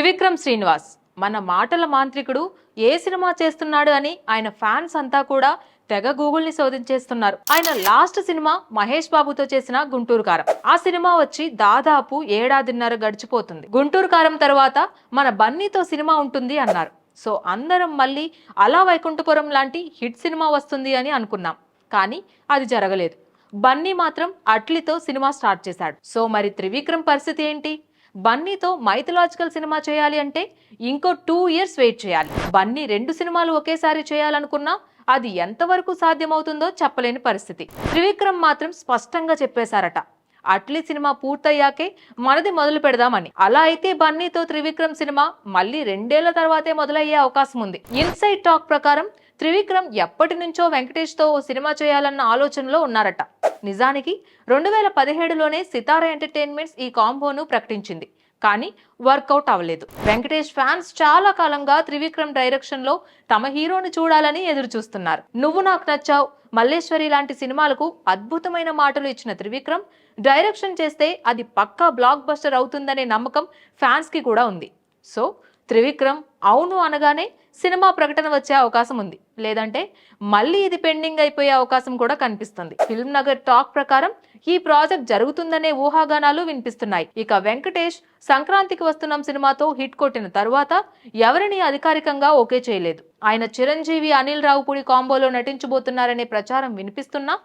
త్రివిక్రమ్ శ్రీనివాస్. మన మాటల మాంత్రికుడు ఏ సినిమా చేస్తున్నాడు అని ఆయన ఫ్యాన్స్ అంతా కూడా తెగ గూగుల్ని శోధించేస్తున్నారు. ఆయన లాస్ట్ సినిమా మహేష్ బాబుతో చేసిన గుంటూరు కారం. ఆ సినిమా వచ్చి దాదాపు ఏడాదిన్నర గడిచిపోతుంది. గుంటూరు కారం తర్వాత మన బన్నీతో సినిమా ఉంటుంది అన్నారు. సో అందరం మళ్ళీ అలా వైకుంఠపురం లాంటి హిట్ సినిమా వస్తుంది అని అనుకున్నాం. కానీ అది జరగలేదు. బన్నీ మాత్రం అట్లీతో సినిమా స్టార్ట్ చేశాడు. సో మరి త్రివిక్రమ్ పరిస్థితి ఏంటి? బన్నీతో మైథలాజికల్ సినిమా చేయాలి అంటే ఇంకో టూ ఇయర్స్ వెయిట్ చేయాలి. బన్నీ రెండు సినిమాలు ఒకేసారి చేయాలనుకున్నా అది ఎంతవరకు సాధ్యమవుతుందో చెప్పలేని పరిస్థితి. త్రివిక్రమ్ మాత్రం స్పష్టంగా చెప్పేశారట. అట్లీ సినిమా పూర్తయ్యాకే మనది మొదలు పెడదామని. అలా అయితే బన్నీతో త్రివిక్రమ్ సినిమా మళ్ళీ రెండేళ్ళ తర్వాతే మొదలయ్యే అవకాశం ఉంది. ఇన్సైడ్ టాక్ ప్రకారం త్రివిక్రమ్ ఎప్పటి నుంచో వెంకటేష్తో ఓ సినిమా చేయాలన్న ఆలోచనలో ఉన్నారట. నిజానికి రెండు వేల పదిహేడులోనే సితార ఎంటర్టైన్మెంట్స్ ఈ కాంబోను ప్రకటించింది. కానీ వర్కౌట్ అవ్వలేదు. వెంకటేష్ ఫ్యాన్స్ చాలా కాలంగా త్రివిక్రమ్ డైరెక్షన్లో తమ హీరోని చూడాలని ఎదురు చూస్తున్నారు నువ్వు నాకు నచ్చావు. మల్లేశ్వరి లాంటి సినిమాలకు అద్భుతమైన మాటలు ఇచ్చిన త్రివిక్రమ్ డైరెక్షన్ చేస్తే అది పక్కా బ్లాక్ బస్టర్ అవుతుందనే నమ్మకం ఫ్యాన్స్కి కూడా ఉంది. సో త్రివిక్రమ్ అవును అనగానే సినిమా ప్రకటన వచ్చే అవకాశం ఉంది. లేదంటే మళ్ళీ ఇది పెండింగ్ అయిపోయే అవకాశం కూడా కనిపిస్తుంది. ఫిల్మ్ నగర్ టాక్ ప్రకారం ఈ ప్రాజెక్ట్ జరుగుతుందనే ఊహాగానాలు వినిపిస్తున్నాయి. ఇక వెంకటేష్ సంక్రాంతికి వస్తున్నాం సినిమాతో హిట్ కొట్టిన తర్వాత ఎవరిని అధికారికంగా ఓకే చేయలేదు. ఆయన చిరంజీవి అనిల్ రావుపూడి కాంబోలో నటించబోతున్నారనే ప్రచారం వినిపిస్తున్నా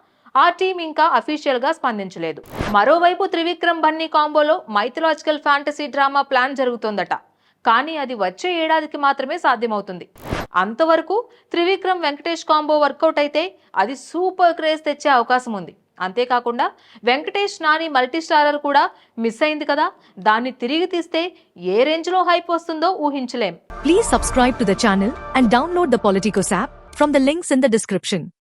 ఆ టీం ఇంకా అఫీషియల్గా స్పందించలేదు. మరోవైపు త్రివిక్రమ్ బన్నీ కాంబోలో మైథలాజికల్ ఫ్యాంటసీ డ్రామా ప్లాన్ జరుగుతోందట. కానీ అది వచ్చే ఏడాదికి మాత్రమే సాధ్యమవుతుంది. అంతవరకు త్రివిక్రమ్ వెంకటేష్ కాంబో వర్కౌట్ అయితే అది సూపర్ క్రేజ్ తెచ్చే అవకాశం ఉంది. అంతేకాకుండా వెంకటేష్ నాని మల్టీస్టారర్ కూడా మిస్ అయింది కదా దాన్ని తిరిగి తీస్తే ఏ రేంజ్లో హైప్ వస్తుందో ఊహించలేం. Please subscribe to the channel and download the politicos app from the links in the description